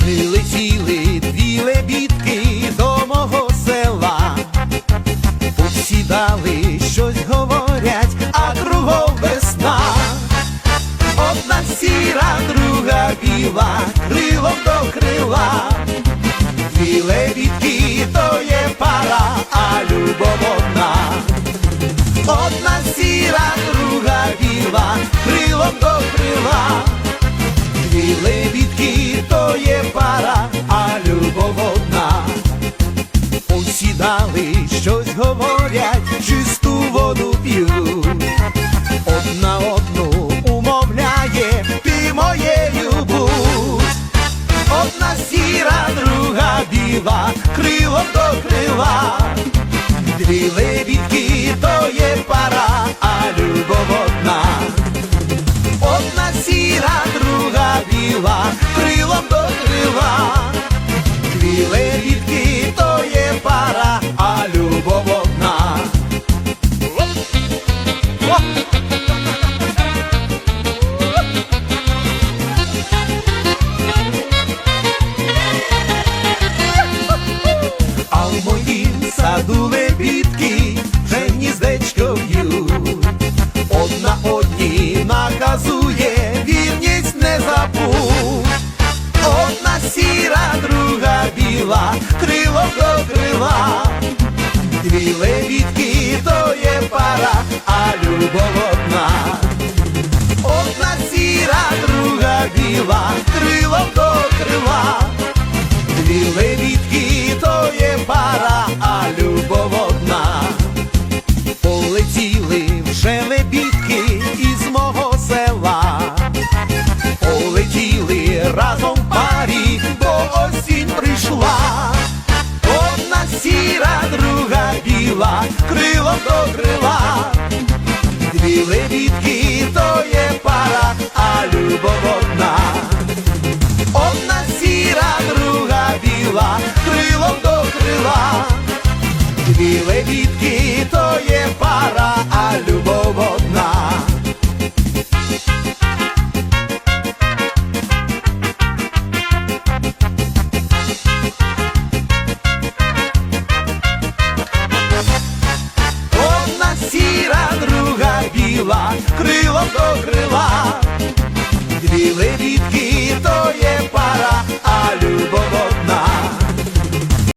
Прилетіли дві лебідки до мого села, посідали, Одна сіра, друга біла, крилом до крила. Дві лебідки то є пара, а любов одна. Посідали, щось говорять, чисту воду п'ють. Одна одну умовляє, ти моєю будь. Одна сіра, друга біла, крилом до крила. Дві наказує, вірність не забудь. Одна сіра, друга біла, крило до крила, дві лебідки то є пара, а любов одна. Одна сіра, друга біла, крило до крила, дві левітки то є пара, а любов одна. Полетіли вже лебідки разом парі, бо осінь прийшла, одна сіра, друга біла, крило до крила, дві лебідки то є пара, а любов одна. Одна сіра, друга біла, крило до крила, дві лебідки то є пара. крила, крила до крила, дві лебідки.